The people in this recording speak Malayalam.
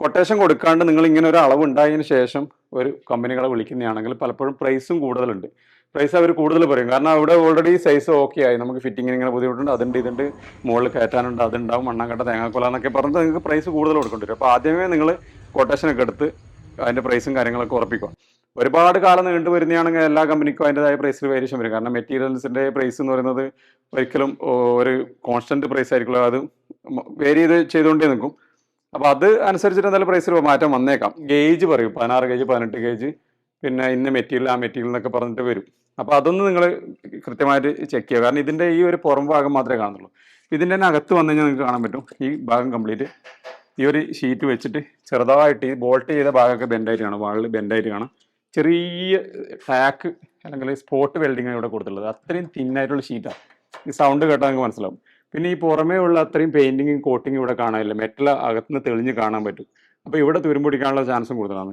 കൊട്ടേഷൻ കൊടുക്കാണ്ട് നിങ്ങൾ ഇങ്ങനെ ഒരു അളവ് ഉണ്ടായതിനു ശേഷം ഒരു കമ്പനികളെ വിളിക്കുന്നതാണെങ്കിൽ പലപ്പോഴും പ്രൈസും കൂടുതലുണ്ട്. പ്രൈസ് അവർ കൂടുതൽ പറയും. കാരണം അവിടെ ഓൾറെഡി സൈസ് ഓക്കെ ആയി. നമുക്ക് ഫിറ്റിങ്ങിന് ഇങ്ങനെ ബുദ്ധിമുട്ടുണ്ട്. അതുണ്ട് ഇതുണ്ട്. മുകളിൽ കയറ്റാനുണ്ട്. അതുണ്ടാവും. മണ്ണാങ്കട്ട തേങ്ങാക്കൊല എന്നൊക്കെ പറഞ്ഞിട്ട് നിങ്ങൾക്ക് പ്രൈസ് കൂടുതൽ കൊടുക്കേണ്ടി വരും അപ്പോൾ ആദ്യമേ നിങ്ങൾ കൊട്ടേഷനൊക്കെ എടുത്ത് അതിന്റെ പ്രൈസും കാര്യങ്ങളൊക്കെ ഉറപ്പിക്കുക. ഒരുപാട് കാലം നീണ്ടു വരുന്നതാണെങ്കിൽ എല്ലാ കമ്പനിക്കും അതിന്റെതായ പ്രൈസിൽ വേരിയേഷൻ വരും. കാരണം മെറ്റീരിയൽസിന്റെ പ്രൈസ് എന്ന് പറയുന്നത് ഒരിക്കലും ഒരു കോൺസ്റ്റന്റ് പ്രൈസ് ആയിരിക്കുമല്ലോ അത് വേരി ചെയ്ത് ചെയ്തുകൊണ്ടേ നിൽക്കും. അപ്പോൾ അത് അനുസരിച്ചിട്ട് എന്തായാലും പ്രൈസിൽ മാറ്റം വന്നേക്കാം. ഗേജ് പറയും. പതിനാറ് ഗേജ് പതിനെട്ട് ഗേജ് പിന്നെ ഇന്ന മെറ്റീരിയൽ ആ മെറ്റീരിയൽ എന്നൊക്കെ പറഞ്ഞിട്ട് വരും. അപ്പോൾ അതൊന്ന് നിങ്ങൾ കൃത്യമായിട്ട് ചെക്ക് ചെയ്യുക. കാരണം ഇതിന്റെ ഈ ഒരു പുറം ഭാഗം മാത്രമേ കാണുന്നുള്ളൂ. ഇതിന്റെ തന്നെ അകത്ത് വന്നു കഴിഞ്ഞാൽ നിങ്ങൾക്ക് കാണാൻ പറ്റും. ഈ ഭാഗം കംപ്ലീറ്റ് ഈ ഒരു ഷീറ്റ് വെച്ചിട്ട് ചെറുതായിട്ട് ഈ ബോൾട്ട് ചെയ്ത ഭാഗമൊക്കെ ബെൻഡായിട്ട് കാണാം. വാളിൽ ബെൻഡായിട്ട് കാണാം. ചെറിയ ടാക്ക് അല്ലെങ്കിൽ സ്പോട്ട് വെൽഡിങ്ങാണ് ഇവിടെ കൊടുത്തിട്ടുള്ളത്. അത്രയും തിന്നായിട്ടുള്ള ഷീറ്റാണ് ഈ സൗണ്ട് കേട്ടാൽ നിങ്ങൾക്ക് മനസ്സിലാവും. പിന്നെ ഈ പുറമേ ഉള്ള അത്രയും പെയിന്റിങ്ങും കോട്ടിങ്ങും ഇവിടെ കാണാനില്ല. മെറ്റൽ അകത്തുനിന്ന് തെളിഞ്ഞ് കാണാൻ പറ്റും. അപ്പോൾ ഇവിടെ തുരുമ്പൊടിക്കാനുള്ള ചാൻസും കൂടുതലാണ്.